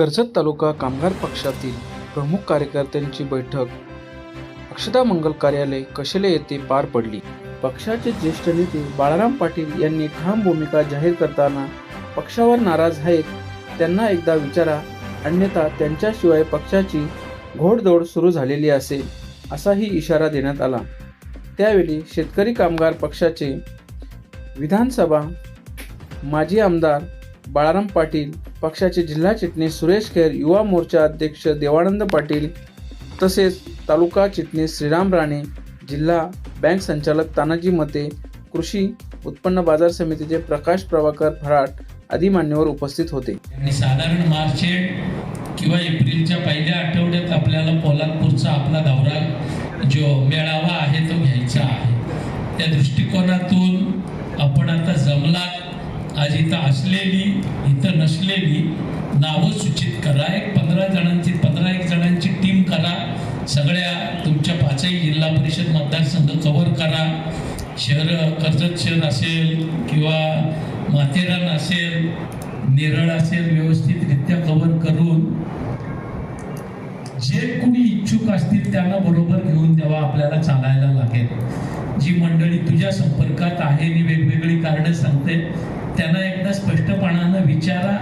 कर्जत तालुका कामगार पक्षातील प्रमुख कार्यकर्त्यांची बैठक. अक्षता मंगल कार्यालय कशेले येथे पार पडली? पक्षाचे ज्येष्ठ नेते बाळाराम पाटील यांनी ठाम भूमिका जाहीर करताना पक्षावर नाराज आहेत त्यांना एकदा विचारा अन्यथा त्यांच्याशिवाय पक्षाची घोडदौड सुरू झालेली असेल असाही इशारा देण्यात आला. त्यावेळी शेतकरी कामगार पक्षाचे विधानसभा माजी आमदार बाळाराम पाटील पक्षाचे जिल्हा चिटणीस सुरेश खेर युवा मोर्चा अध्यक्ष देवानंद पाटील तसेच तालुका चिटणीस श्रीराम राणे जिल्हा बँक संचालक तानाजी मते कृषी उत्पन्न बाजार समितीचे प्रकाश प्रभाकर फराट आदी मान्यवर उपस्थित होते. आणि साधारण मार्च किंवा एप्रिलच्या पहिल्या आठवड्यात आपल्याला पोलादपूरचा आपला दौरा जो मेळावा आहे तो घ्यायचा आहे. त्या दृष्टिकोनातून आपण आता जमलात आज इथं असलेली इथं नसलेली नावं सूचित करा. एक पंधरा जणांची पंधरा एक जणांची टीम करा. सगळ्या तुमच्या पाचही जिल्हा परिषद मतदारसंघ कव्हर करा. शहर कर्जत शहर असेल किंवा माथेरान असेल नेरळ असेल व्यवस्थितरित्या कव्हर करून जे कुणी इच्छुक असतील त्यांना बरोबर घेऊन तेव्हा आपल्याला चालायला लागेल. जी मंडळी तुझ्या संपर्कात आहे आणि वेगवेगळी कारणं सांगते. त्यांना एकदा स्पष्टपणानं विचारा.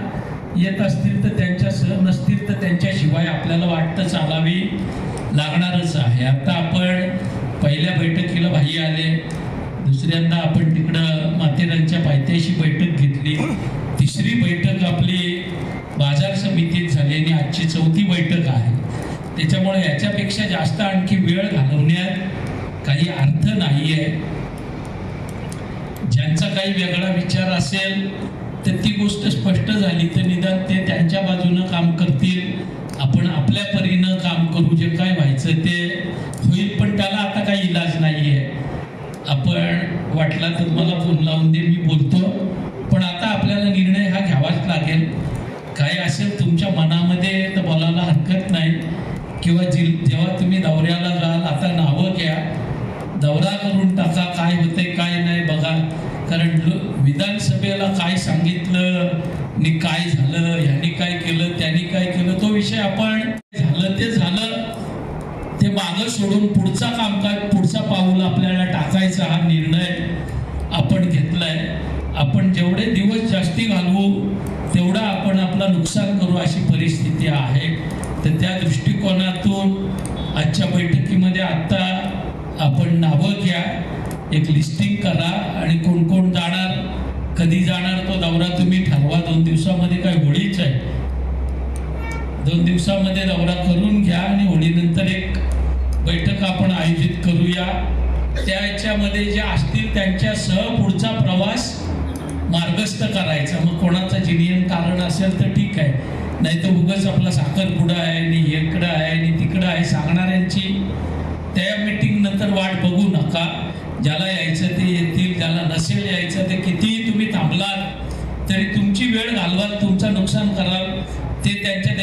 येत असतील तर त्यांच्यासह नसतील तर त्यांच्याशिवाय आपल्याला वाटतं चालावी लागणारच आहे. आता आपण पहिल्या बैठकीला भाई आले. दुसऱ्यांदा आपण तिकडं माथेरानच्या पायथ्याशी बैठक घेतली. तिसरी बैठक आपली बाजार समितीत झाली आणि आजची चौथी बैठक आहे. त्याच्यामुळे याच्यापेक्षा जास्त आणखी वेळ घालवण्यात काही अर्थ नाही आहे ज्यांचा काही वेगळा विचार असेल तर ती गोष्ट स्पष्ट झाली तर निदान ते त्यांच्या बाजूनं काम करतील. आपण आपल्या परीनं काम करू जे काय व्हायचं ते होईल पण त्याला आता काही इलाज नाही आहे आपण वाटला तर मला फोन लावून दे मी बोलतो. पण आता आपल्याला निर्णय हा घ्यावाच लागेल. काय असेल तुमच्या मनामध्ये तर बोलायला हरकत नाही. किंवा जि जेव्हा तुम्ही दौऱ्याला जाल आता नावं घ्या. दौरा करून टाका काय होते काय नाही बघा. कारण विधानसभेला काय सांगितलं आणि काय झालं ह्यानी काय केलं त्यांनी काय केलं तो विषय आपण झालं ते झालं. ते मागं सोडून पुढचा कामकाज पुढचा पाऊल आपल्याला टाकायचा हा निर्णय आपण घेतलाय. आपण जेवढे दिवस जास्ती घालवू तेवढा आपण आपला नुकसान करू अशी परिस्थिती आहे. तर त्या दृष्टिकोनातून आजच्या बैठकीमध्ये आत्ता आपण नावं घ्या एक लिस्टिंग करा आणि कोण कोण जाणार कधी जाणार तो दौरा तुम्ही ठरवा. दोन दिवसामध्ये काय होळीच आहे. दोन दिवसामध्ये दौरा करून घ्या आणि होळीनंतर एक बैठक आपण आयोजित करूया. त्या याच्यामध्ये जे असतील त्यांच्यासह पुढचा प्रवास मार्गस्थ करायचा. मग कोणाचं जिनियन कारण असेल तर ठीक आहे. नाही तर उगाच आपला साखरपुडा आहे आणि इकडं आहे आणि तिकडं आहे. सांगणाऱ्यांची त्या मीटिंग नंतर वाट बघू नका. ज्याला यायचं ते येतील ज्याला नसेल यायचं ते कितीही तुम्ही थांबलात तरी तुमची वेळ घालवाल तुमचं नुकसान कराल ते त्यांच्या